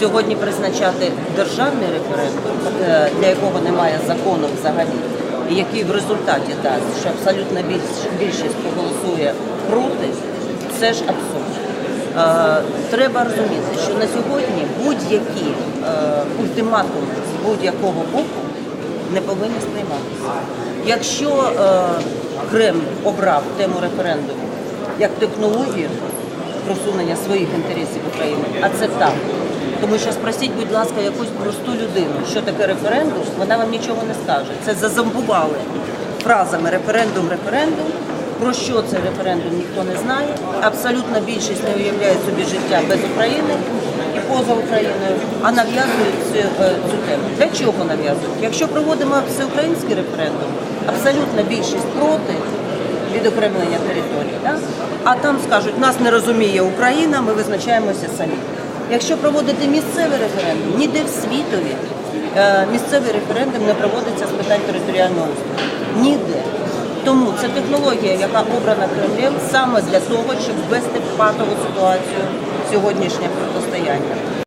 сьогодні призначати державний референдум, е, для якого немає закону взагалі, і який в результаті дасть, що абсолютна більшість проголосує проти, це ж абсурд. Е, Треба розуміти, що на сьогодні будь-які е, ультиматуми з будь-якого боку не повинні сприйматися. Якщо Кремль обрав тему референдуму як технологію просунення своїх інтересів України, а це так. Тому що спросіть, будь ласка, якусь просту людину, що таке референдум, вона вам нічого не скаже. Це зазомбували фразами референдум, референдум. Про що це референдум ніхто не знає. Абсолютна більшість не уявляє собі життя без України і поза Україною, а нав'язують цю, е, цю тему. Для чого нав'язують? Якщо проводимо всеукраїнський референдум, абсолютна більшість проти відокремлення території. Да? А там скажуть, нас не розуміє Україна, ми визначаємося самі. Якщо проводити місцевий референдум, ніде в світові е, місцевий референдум не проводиться з питань територіального устрою. Ніде. Тому це технологія, яка обрана Кремлем саме для того, щоб ввести в патову ситуацію сьогоднішнє протистояння.